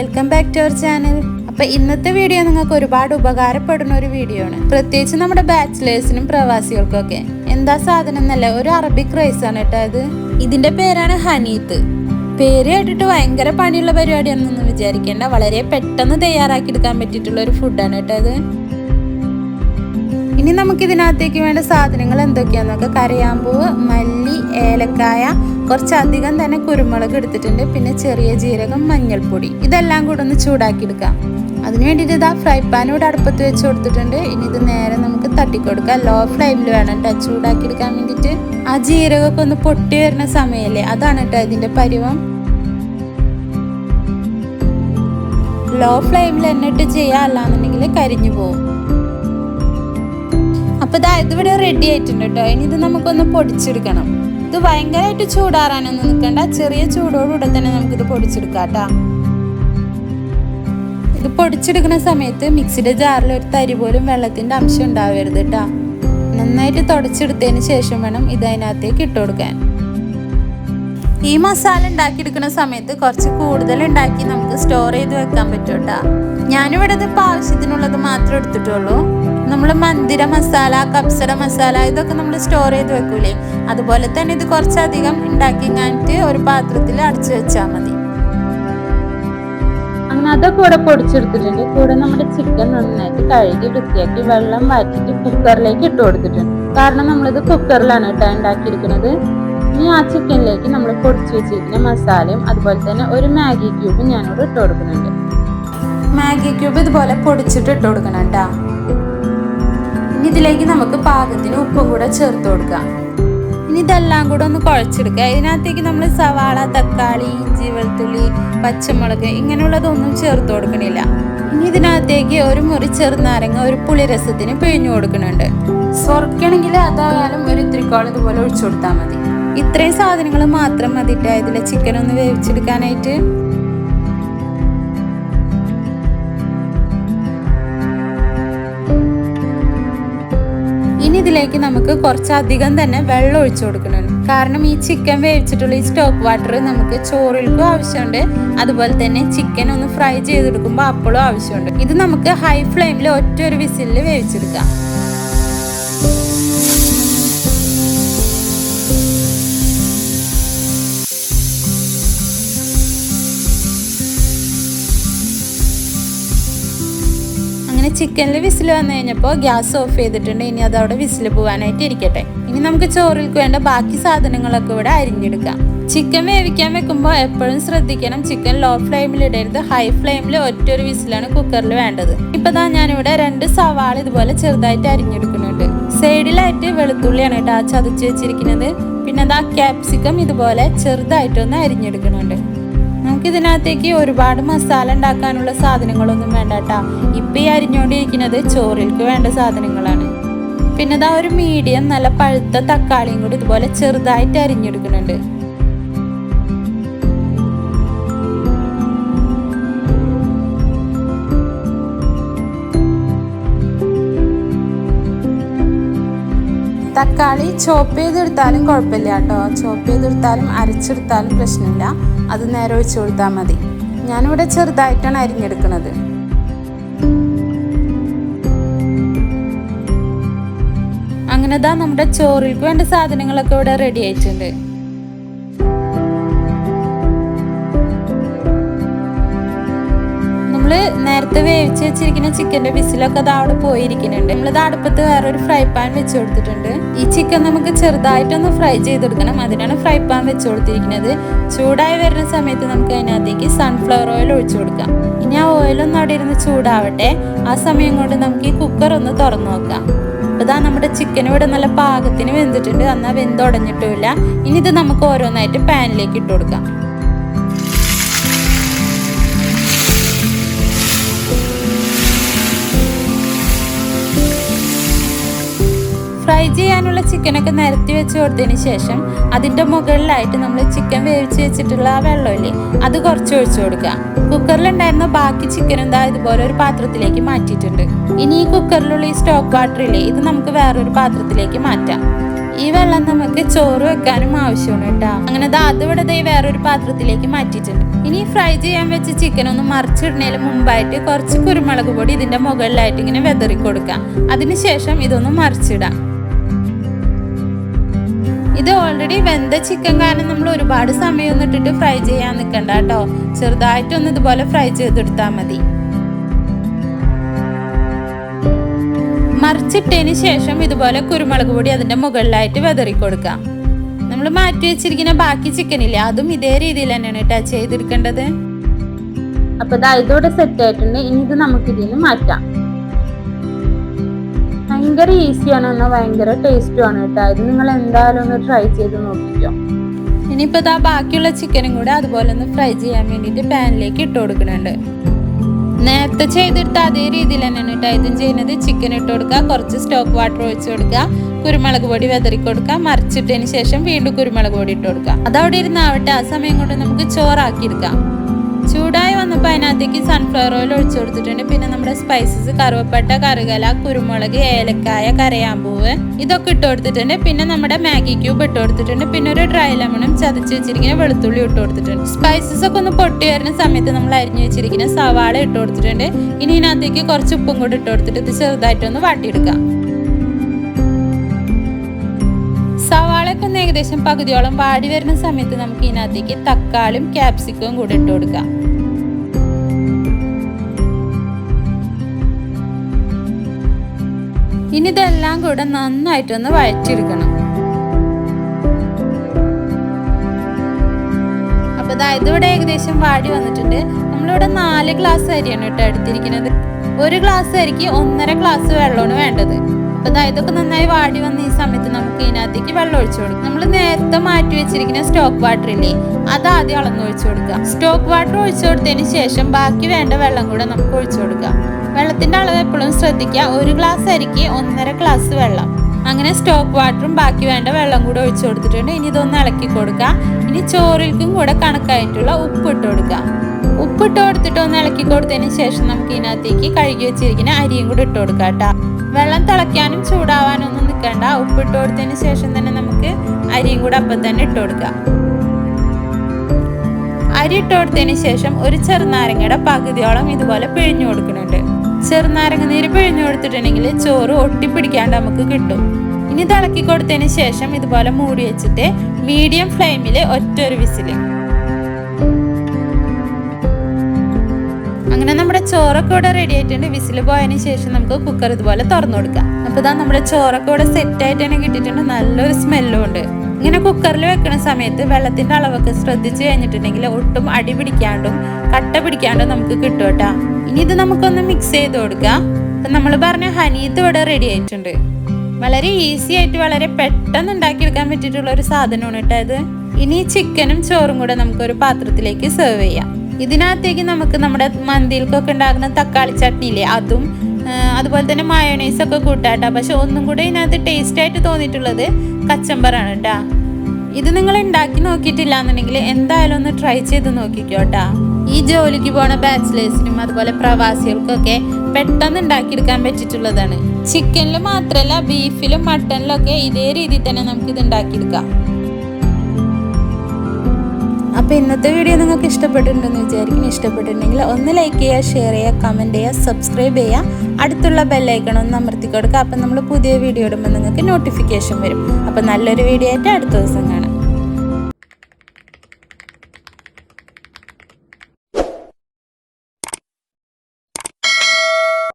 Welcome back to our channel അപ്പൊ ഇന്നത്തെ video നിങ്ങൾക്ക് ഒരുപാട് ഉപകാരപ്പെടുന്ന ഒരു വീഡിയോ ആണ്. പ്രത്യേകിച്ച് നമ്മുടെ ബാച്ചിലേഴ്സിനും പ്രവാസികൾക്കും ഒക്കെ എന്താ സാധനം എന്നല്ല ഒരു അറബിക് റൈസ് ആണ് കേട്ടോ ഇത്. ഇതിന്റെ പേരാണ് ഹനീത്ത്. പേര് കേട്ടിട്ട് ഭയങ്കര പണിയുള്ള പരിപാടിയാണെന്നൊന്നും വിചാരിക്കേണ്ട. വളരെ പെട്ടെന്ന് തയ്യാറാക്കി എടുക്കാൻ പറ്റിയിട്ടുള്ള ഒരു ഫുഡാണ് കേട്ടോ ഇത്. ഇനി നമുക്ക് ഇതിനകത്തേക്ക് വേണ്ട സാധനങ്ങൾ എന്തൊക്കെയാണെന്ന് എന്തൊക്കെയാന്നൊക്കെ കരയാമ്പൂവ് മല്ലി ഏലക്കായ കുറച്ചധികം തന്നെ കുരുമുളക് എടുത്തിട്ടുണ്ട്. പിന്നെ ചെറിയ ജീരകം മഞ്ഞൾപ്പൊടി. ഇതെല്ലാം കൂടെ ഒന്ന് ചൂടാക്കി എടുക്കാം അതിന് വേണ്ടിയിട്ട് ഇതാ ഫ്രൈ പാൻ ഇവിടെ അടുപ്പത്ത് വെച്ച് കൊടുത്തിട്ടുണ്ട്. ഇനി ഇത് നേരെ നമുക്ക് തട്ടിക്കൊടുക്കാം. ലോ ഫ്ലെയിമിൽ വേണം കേട്ടോ ചൂടാക്കി എടുക്കാൻ വേണ്ടിയിട്ട്. ആ ജീരകമൊക്കെ ഒന്ന് പൊട്ടി വരുന്ന സമയമല്ലേ അതാണ് കേട്ടോ ഇതിന്റെ പരിവം. ലോ ഫ്ലെയിമിൽ എന്നിട്ട് ചെയ്യാ അല്ലാന്നുണ്ടെങ്കിൽ കരിഞ്ഞു പോകും. അപ്പൊ ഇതാ ഇതിവിടെ റെഡി ആയിട്ടുണ്ട് കേട്ടോ ഇനി ഇത് നമുക്കൊന്ന് പൊടിച്ചെടുക്കണം. ഇത് ഭയങ്കരമായിട്ട് ചൂടാറാനൊന്നും നിൽക്കണ്ട ചെറിയ ചൂടോടുകൂടെ തന്നെ നമുക്കിത് പൊടിച്ചെടുക്കാം കേട്ടോ ഇത് പൊടിച്ചെടുക്കുന്ന സമയത്ത് മിക്സിയുടെ ജാറിൽ ഒരു തരി പോലും വെള്ളത്തിന്റെ അംശം ഉണ്ടാവരുത് കേട്ടോ നന്നായിട്ട് തുടച്ചെടുത്തതിന് ശേഷം വേണം ഇത് അതിനകത്തേക്ക് ഇട്ട് കൊടുക്കാൻ. ഈ മസാല ഉണ്ടാക്കിയെടുക്കുന്ന സമയത്ത് കുറച്ച് കൂടുതൽ ഉണ്ടാക്കി നമുക്ക് സ്റ്റോർ ചെയ്ത് വെക്കാൻ പറ്റും കേട്ടോ ഞാനിവിടെ ഇതിപ്പോൾ ആവശ്യത്തിനുള്ളത് മാത്രമേ എടുത്തിട്ടുള്ളൂ. നമ്മൾ മന്ദിര മസാല കപ്സര മസാല ഇതൊക്കെ നമ്മൾ സ്റ്റോർ ചെയ്ത് വെക്കൂലേ? അതുപോലെ തന്നെ ഇത് കുറച്ചധികം ഉണ്ടാക്കി കഴിഞ്ഞിട്ട് ഒരു പാത്രത്തിൽ അടച്ചു വെച്ചാൽ മതി. അങ്ങനെ അതൊക്കെ കൂടെ പൊടിച്ചെടുത്തിട്ടുണ്ട്. കൂടെ നമ്മുടെ ചിക്കൻ നന്നായിട്ട് കഴുകി വൃത്തിയാക്കി വെള്ളം മാറ്റിയിട്ട് കുക്കറിലേക്ക് ഇട്ട് കൊടുത്തിട്ടുണ്ട്. കാരണം നമ്മളിത് കുക്കറിലാണ് കേട്ടോ ഉണ്ടാക്കിയിരിക്കുന്നത് ഇനി ആ ചിക്കനിലേക്ക് നമ്മൾ പൊടിച്ചു വെച്ചിരിക്കുന്ന മസാലയും അതുപോലെ തന്നെ ഒരു മാഗി ക്യൂബും ഞാനിവിടെ ഇട്ട് കൊടുക്കുന്നുണ്ട്. മാഗി ക്യൂബ് ഇതുപോലെ പൊടിച്ചിട്ട് ഇട്ട് കൊടുക്കണം കേട്ടോ. ഇതിലേക്ക് നമുക്ക് പാകത്തിന് ഉപ്പും കൂടെ ചേർത്ത് കൊടുക്കാം. ഇനി ഇതെല്ലാം കൂടെ ഒന്ന് കുഴച്ചെടുക്കുക. ഇതിനകത്തേക്ക് നമ്മൾ സവാള തക്കാളി ഇഞ്ചി വെളുത്തുള്ളി പച്ചമുളക് ഇങ്ങനെയുള്ളതൊന്നും ചേർത്ത് കൊടുക്കണില്ല. ഇനി ഇതിനകത്തേക്ക് ഒരു മുറി ചെറുനാരങ്ങ ഒരു പുളിരസത്തിന് പിഴിഞ്ഞു കൊടുക്കുന്നുണ്ട് സ്വർക്കണമെങ്കിൽ അതായാലും ഒരു ഇത്തിരിക്കോളം ഇതുപോലെ ഒഴിച്ചു കൊടുത്താൽ മതി. ഇത്രയും സാധനങ്ങൾ മാത്രം മതിട്ട്? ഇതിലെ ചിക്കൻ ഒന്ന് വേവിച്ചെടുക്കാനായിട്ട്? ഇതിലേക്ക് നമുക്ക് കുറച്ചധികം തന്നെ വെള്ളം ഒഴിച്ചു കൊടുക്കുന്നുണ്ട് കാരണം ഈ ചിക്കൻ വേവിച്ചിട്ടുള്ള ഈ സ്റ്റോക്ക് വാട്ടർ നമുക്ക് ചോറിൽക്കും ആവശ്യമുണ്ട്. അതുപോലെ തന്നെ ചിക്കൻ ഒന്ന് ഫ്രൈ ചെയ്തെടുക്കുമ്പോൾ അപ്പോഴും ആവശ്യമുണ്ട്. ഇത് നമുക്ക് ഹൈ ഫ്ലെയിമിൽ ഒറ്റ ഒരു വിസിലിൽ വേവിച്ചെടുക്കാം. ചിക്കനിൽ വിസിൽ വന്നു കഴിഞ്ഞപ്പോൾ ഗ്യാസ് ഓഫ് ചെയ്തിട്ടുണ്ട്. ഇനി അത് അവിടെ വിസിൽ പോകാനായിട്ട് ഇരിക്കട്ടെ. ഇനി നമുക്ക് ചോറിൽക്ക് വേണ്ട ബാക്കി സാധനങ്ങളൊക്കെ ഇവിടെ അരിഞ്ഞെടുക്കാം. ചിക്കൻ വേവിക്കാൻ വെക്കുമ്പോൾ എപ്പോഴും ശ്രദ്ധിക്കണം ചിക്കൻ ലോ ഫ്ലെയിമിൽ ഇടരുത്. ഹൈ ഫ്ലെയിമിൽ ഒറ്റൊരു വിസിലാണ് കുക്കറിൽ വേണ്ടത്. ഇപ്പൊ താ ഞാനിവിടെ രണ്ട് സവാള ഇതുപോലെ ചെറുതായിട്ട് അരിഞ്ഞെടുക്കുന്നുണ്ട്. സൈഡിലായിട്ട് വെളുത്തുള്ളിയാണ് കേട്ടോ ചതച്ച് വെച്ചിരിക്കുന്നത്. പിന്നെ അതാ ക്യാപ്സിക്കം ഇതുപോലെ ചെറുതായിട്ടൊന്ന് അരിഞ്ഞെടുക്കുന്നുണ്ട്. നമുക്ക് ഇതിനകത്തേക്ക് ഒരുപാട് മസാല ഉണ്ടാക്കാനുള്ള സാധനങ്ങളൊന്നും വേണ്ട കേട്ടാ ഇപ്പൊ ഈ അരിഞ്ഞോണ്ടിരിക്കുന്നത് ചോറിൽക്ക് വേണ്ട സാധനങ്ങളാണ്. പിന്നെ ഇതാ ഒരു മീഡിയം നല്ല പഴുത്ത തക്കാളിയും കൂടി ഇതുപോലെ ചെറുതായിട്ട് അരിഞ്ഞെടുക്കുന്നുണ്ട്. തക്കാളി ചോപ്പ് ചെയ്തെടുത്താലും കുഴപ്പമില്ല കേട്ടോ ചോപ്പ് ചെയ്തെടുത്താലും അരച്ചെടുത്താലും പ്രശ്നമില്ല. അത് നേരെ ഒഴിച്ചു കൊടുത്താൽ മതി. ഞാനിവിടെ ചെറുതായിട്ടാണ് അരിഞ്ഞെടുക്കുന്നത് അങ്ങനെ ദാ നമ്മുടെ ചോറിലേക്ക് വേണ്ട സാധനങ്ങളൊക്കെ ഇവിടെ റെഡി ആയിട്ടുണ്ട്. നമ്മൾ നേരത്തെ വേവിച്ച് വെച്ചിരിക്കുന്ന ചിക്കന്റെ വിസിലൊക്കെ അത് അവിടെ പോയിരിക്കുന്നുണ്ട്. നമ്മളിത് അടുപ്പത്ത് വേറൊരു ഫ്രൈ പാൻ വെച്ച് കൊടുത്തിട്ടുണ്ട്. ഈ ചിക്കൻ നമുക്ക് ചെറുതായിട്ടൊന്ന് ഫ്രൈ ചെയ്തെടുക്കണം. അതിനാണ് ഫ്രൈ പാൻ വെച്ച് കൊടുത്തിരിക്കുന്നത്. ചൂടായി വരുന്ന സമയത്ത് നമുക്ക് അതിനകത്തേക്ക് സൺഫ്ലവർ ഓയിൽ ഒഴിച്ചു കൊടുക്കാം. ഇനി ആ ഓയിലൊന്നും അവിടെ ഇരുന്ന് ചൂടാവട്ടെ. ആ സമയം കൊണ്ട് നമുക്ക് ഈ കുക്കർ ഒന്ന് തുറന്നു നോക്കാം. അപ്പൊ ഇതാ നമ്മുടെ ചിക്കൻ ഇവിടെ നല്ല പാകത്തിന് വെന്തിട്ടുണ്ട്. എന്നാൽ വെന്തുടഞ്ഞിട്ടുമില്ല. ഇനി ഇത് നമുക്ക് ഓരോന്നായിട്ട് പാനിലേക്ക് ഇട്ട് കൊടുക്കാം. ഫ്രൈ ചെയ്യാനുള്ള ചിക്കനൊക്കെ നിരത്തി വെച്ച് കൊടുത്തതിന് ശേഷം അതിന്റെ മുകളിലായിട്ട് നമ്മൾ ചിക്കൻ വേവിച്ച് വെച്ചിട്ടുള്ള ആ വെള്ളമില്ലേ അത് കുറച്ച് ഒഴിച്ചു കൊടുക്കുക. കുക്കറിലുണ്ടായിരുന്ന ബാക്കി ചിക്കൻ എന്താ ഇതുപോലെ ഒരു പാത്രത്തിലേക്ക് മാറ്റിയിട്ടുണ്ട്. ഇനി ഈ കുക്കറിലുള്ള ഈ സ്റ്റോക്ക് വാട്ടർ ഇല്ലേ ഇത് നമുക്ക് വേറൊരു പാത്രത്തിലേക്ക് മാറ്റാം. ഈ വെള്ളം നമുക്ക് ചോറ് വെക്കാനും ആവശ്യമാണ് കേട്ടോ. അങ്ങനെ ദാ അത് ഇവിടെ ദേ വേറൊരു പാത്രത്തിലേക്ക് മാറ്റിയിട്ടുണ്ട്. ഇനി ഫ്രൈ ചെയ്യാൻ വെച്ച ചിക്കൻ ഒന്ന് മറിച്ചിടുന്നതിന് മുമ്പായിട്ട് കുറച്ച് കുരുമുളക് പൊടി ഇതിന്റെ മുകളിലായിട്ട് ഇങ്ങനെ വെതറി കൊടുക്കാം അതിനുശേഷം ഇതൊന്ന് മറിച്ചിടാം. ഇത് ഓൾറെഡി വെന്ത ചിക്കൻ കാരണം നമ്മൾ ഒരുപാട് സമയം ഇട്ടിട്ട് ഫ്രൈ ചെയ്യാൻ നിൽക്കണ്ട കേട്ടോ. ചെറുതായിട്ടൊന്ന് ഇതുപോലെ ഫ്രൈ ചെയ്തെടുത്താൽ മതി. മറിച്ചിട്ടതിന് ശേഷം ഇതുപോലെ കുരുമുളക് പൊടി അതിന്റെ മുകളിലായിട്ട് വെതറി കൊടുക്കാം. നമ്മൾ മാറ്റി വെച്ചിരിക്കുന്ന ബാക്കി ചിക്കൻ ഇല്ലേ അതും ഇതേ രീതിയിൽ തന്നെയാണ് കേട്ടോ ചെയ്തെടുക്കേണ്ടത്. അപ്പൊ ഇതായതോടെ സെറ്റ് ആയിട്ടുണ്ട്. ഇനി ഇത് നമുക്ക് ഇതിൽ നിന്ന് മാറ്റാം. ഭയങ്കര ഈസിയാണ് എന്നാൽ ഭയങ്കര ടേസ്റ്റും ആണ് കേട്ടോ ഇത് നിങ്ങൾ എന്തായാലും ഒന്ന് ട്രൈ ചെയ്ത് നോക്കിക്കോ. ഇനിയിപ്പോൾ ഇതാ ബാക്കിയുള്ള ചിക്കനും കൂടെ അതുപോലെ ഒന്ന് ഫ്രൈ ചെയ്യാൻ വേണ്ടിയിട്ട് പാനിലേക്ക് ഇട്ട് കൊടുക്കുന്നുണ്ട്. നേരത്തെ ചെയ്തെടുത്ത അതേ രീതിയിൽ തന്നെയാണ് കേട്ടോ ഇതും ചെയ്യുന്നത്. ചിക്കൻ ഇട്ട് കൊടുക്കുക കുറച്ച് സ്റ്റോക്ക് വാട്ടർ ഒഴിച്ച് കൊടുക്കുക കുരുമുളക് പൊടി വെതറി കൊടുക്കുക മറിച്ചിട്ടതിന് ശേഷം വീണ്ടും കുരുമുളക് പൊടി ഇട്ട് കൊടുക്കുക. അതവിടെ ഇരുന്നാവട്ടെ. ആ സമയം കൊണ്ട് നമുക്ക് ചോറാക്കിയെടുക്കാം ചൂടായി വന്നപ്പോൾ അതിനകത്തേക്ക് സൺഫ്ലവർ ഓയിൽ ഒഴിച്ചു കൊടുത്തിട്ടുണ്ട്. പിന്നെ നമ്മുടെ സ്പൈസസ് കറുവപ്പട്ട കറുകല കുരുമുളക് ഏലക്കായ കരയാമ്പൂവ് ഇതൊക്കെ ഇട്ട് കൊടുത്തിട്ടുണ്ട്. പിന്നെ നമ്മുടെ മാഗി ക്യൂബ് ഇട്ട് കൊടുത്തിട്ടുണ്ട്. പിന്നെ ഒരു ഡ്രൈ ലെമണും ചതച്ച് വെച്ചിരിക്കുന്ന വെളുത്തുള്ളി ഇട്ട് കൊടുത്തിട്ടുണ്ട്. സ്പൈസസ് ഒക്കെ ഒന്ന് പൊട്ടി വരുന്ന സമയത്ത് നമ്മൾ അരിഞ്ഞു വെച്ചിരിക്കുന്ന സവാള ഇട്ട് കൊടുത്തിട്ടുണ്ട്. ഇനി ഇതിനകത്തേക്ക് കുറച്ച് ഉപ്പും കൂടി ഇട്ട് കൊടുത്തിട്ട് ഇത് ചെറുതായിട്ടൊന്ന് വാട്ടിയെടുക്കാം. ഏകദേശം പകുതിയോളം വാടി വരുന്ന സമയത്ത് നമുക്ക് ഇതിനകത്തേക്ക് തക്കാളിയും ക്യാപ്സിക്കവും കൂടി ഇട്ട് കൊടുക്കാം. ഇനി ഇതെല്ലാം കൂടെ നന്നായിട്ടൊന്ന് വഴറ്റിയെടുക്കണം. അപ്പൊ അതായത് ഇവിടെ ഏകദേശം വാടി വന്നിട്ടുണ്ട്. നമ്മളിവിടെ നാല് ഗ്ലാസ് അരിയാണ് കേട്ടോ എടുത്തിരിക്കുന്നത്. ഒരു ഗ്ലാസ് അരിക്ക് ഒന്നര ഗ്ലാസ് വെള്ളമാണ് വേണ്ടത്. അപ്പൊ ദാ ഇതൊക്കെ നന്നായി വാടി വന്ന ഈ സമയത്ത് നമുക്ക് ഇതിനകത്തേക്ക് വെള്ളം ഒഴിച്ചു കൊടുക്കും. നമ്മൾ നേരത്തെ മാറ്റി വെച്ചിരിക്കുന്ന സ്റ്റോക്ക് വാട്ടർ ഇല്ലേ അത് ആദ്യം അളന്ന് ഒഴിച്ചു കൊടുക്കുക. സ്റ്റോക്ക് വാട്ടർ ഒഴിച്ചു കൊടുത്തതിന് ശേഷം ബാക്കി വേണ്ട വെള്ളം കൂടെ നമുക്ക് ഒഴിച്ചു കൊടുക്കുക വെള്ളത്തിന്റെ അളവ് എപ്പോഴും ശ്രദ്ധിക്കുക. ഒരു ഗ്ലാസ് അരിക്ക് ഒന്നര ഗ്ലാസ് വെള്ളം. അങ്ങനെ സ്റ്റോക്ക് വാട്ടറും ബാക്കി വേണ്ട വെള്ളം കൂടെ ഒഴിച്ചു കൊടുത്തിട്ടുണ്ട്. ഇനി ഇതൊന്ന് ഇളക്കി കൊടുക്കുക. ഇനി ചോറിൽക്കും കൂടെ കണക്കായിട്ടുള്ള ഉപ്പ് ഇട്ട് കൊടുക്കുക. ഉപ്പ് ഉപ്പിട്ട് കൊടുത്തിട്ട് ഒന്ന് ഇളക്കി കൊടുത്തതിന് ശേഷം നമുക്ക് ഇതിനകത്തേക്ക് കഴുകി വെച്ചിരിക്കുന്ന അരിയും കൂടെ ഇട്ട് കൊടുക്കാം കേട്ടോ. വെള്ളം തിളയ്ക്കാനും ചൂടാവാനും ഒന്നും നിൽക്കേണ്ട. ഉപ്പിട്ട് കൊടുത്തതിന് ശേഷം തന്നെ നമുക്ക് അരിയും കൂടെ അപ്പം തന്നെ ഇട്ട് കൊടുക്കാം അരി ഇട്ട് കൊടുത്തതിന് ശേഷം ഒരു ചെറുനാരങ്ങയുടെ പകുതിയോളം ഇതുപോലെ പിഴിഞ്ഞു കൊടുക്കുന്നുണ്ട്. ചെറുനാരങ്ങ നീര് പിഴിഞ്ഞു കൊടുത്തിട്ടുണ്ടെങ്കിൽ ചോറ് ഒട്ടിപ്പിടിക്കാണ്ട് നമുക്ക് കിട്ടും. ഇനി തിളക്കി കൊടുത്തതിന് ശേഷം ഇതുപോലെ മൂടി വെച്ചിട്ട് മീഡിയം ഫ്ലെയിമിൽ ഒറ്റൊരു വിസിൽ. അങ്ങനെ നമ്മുടെ ചോറൊക്കെ ഇവിടെ റെഡി ആയിട്ടുണ്ട്. വിസിൽ പോയതിന് ശേഷം നമുക്ക് കുക്കർ ഇതുപോലെ തുറന്നു കൊടുക്കാം. അപ്പൊ ഇതാ നമ്മുടെ ചോറൊക്കെ ഇവിടെ സെറ്റ് ആയിട്ട് തന്നെ കിട്ടിയിട്ടുണ്ട്. നല്ലൊരു സ്മെല്ലും ഉണ്ട്. ഇങ്ങനെ കുക്കറിൽ വെക്കുന്ന സമയത്ത് വെള്ളത്തിന്റെ അളവൊക്കെ ശ്രദ്ധിച്ചു കഴിഞ്ഞിട്ടുണ്ടെങ്കിൽ ഒട്ടും അടി പിടിക്കാണ്ടും കട്ട പിടിക്കാണ്ടും നമുക്ക് കിട്ടും കേട്ടാ. ഇനി ഇത് നമുക്കൊന്ന് മിക്സ് ചെയ്ത് കൊടുക്കാം. അപ്പൊ നമ്മൾ പറഞ്ഞ ഹനീത്ത് ഇവിടെ റെഡി ആയിട്ടുണ്ട്. വളരെ ഈസി ആയിട്ട് വളരെ പെട്ടെന്ന് ഉണ്ടാക്കിയെടുക്കാൻ പറ്റിയിട്ടുള്ള ഒരു സാധനമാണ് കേട്ടോ ഇത്. ഇനി ചിക്കനും ചോറും കൂടെ നമുക്കൊരു പാത്രത്തിലേക്ക് സെർവ് ചെയ്യാം. ഇതിനകത്തേക്ക് നമുക്ക് നമ്മുടെ മന്തിയിൽക്കൊക്കെ ഉണ്ടാക്കുന്ന തക്കാളി ചട്നിയില്ലേ അതും ആ, അതുപോലെ തന്നെ മയോണൈസ് ഒക്കെ കൂട്ടാട്ടോ. പക്ഷെ ഒന്നും കൂടെ ഇതിനകത്ത് ടേസ്റ്റ് ആയിട്ട് തോന്നിയിട്ടുള്ളത് കച്ചമ്പറാണ് കേട്ടാ ഇത് നിങ്ങൾ ഉണ്ടാക്കി നോക്കിയിട്ടില്ല എന്നുണ്ടെങ്കിൽ എന്തായാലും ഒന്ന് ട്രൈ ചെയ്ത് നോക്കിക്കോട്ടാ. ഈ ജോലിക്ക് പോണ ബാച്ചിലേഴ്സിനും അതുപോലെ പ്രവാസികൾക്കൊക്കെ പെട്ടെന്ന് ഉണ്ടാക്കിയെടുക്കാൻ പറ്റിയിട്ടുള്ളതാണ്. ചിക്കനിൽ മാത്രമല്ല ബീഫിലും മട്ടനിലും ഒക്കെ ഇതേ രീതിയിൽ തന്നെ നമുക്ക് ഇത് ഉണ്ടാക്കിയെടുക്കാം. അപ്പോൾ ഇന്നത്തെ വീഡിയോ നിങ്ങൾക്ക് ഇഷ്ടപ്പെട്ടിട്ടുണ്ടെന്ന് വിചാരിക്കും ഇഷ്ടപ്പെട്ടിട്ടുണ്ടെങ്കിൽ ഒന്ന് ലൈക്ക് ചെയ്യുക ഷെയർ ചെയ്യുക കമന്റ് ചെയ്യുക സബ്സ്ക്രൈബ് ചെയ്യുക. അടുത്തുള്ള ബെല്ലൈക്കൺ ഒന്ന് അമർത്തി കൊടുക്കുക. അപ്പം നമ്മൾ പുതിയ വീഡിയോ ഇടുമ്പോൾ നിങ്ങൾക്ക് നോട്ടിഫിക്കേഷൻ വരും. അപ്പോൾ നല്ലൊരു വീഡിയോ ആയിട്ട് അടുത്ത ദിവസം കാണാം.